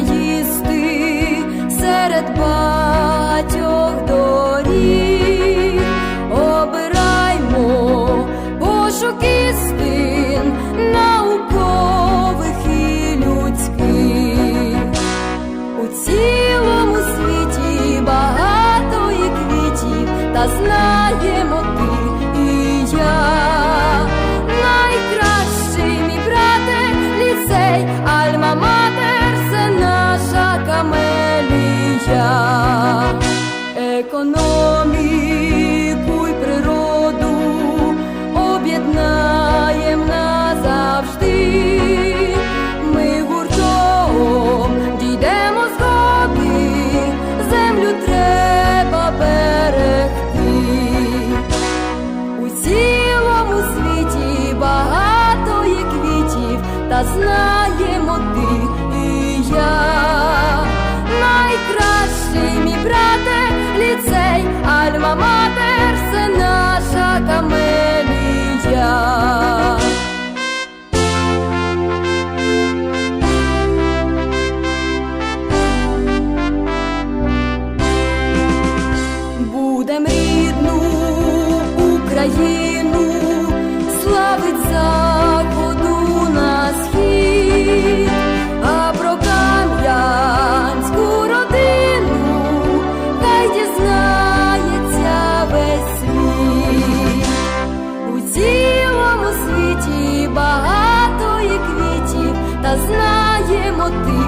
їсти серед багатьох доріг. Обираймо пошук істин наукових і людських. У цілому світі багато є квітів, та знаємо Економіку й природу об'єднаєм назавжди. Ми гуртом дійдемо згоди, землю треба берегти. У цілому світі багато є квітів, та знаємо ти і я. Будем рідну Україну славить заходу на схід, а про кам'янську родину хай дізнається весь світ. У цілому світі багато є квітів, та знаємо ти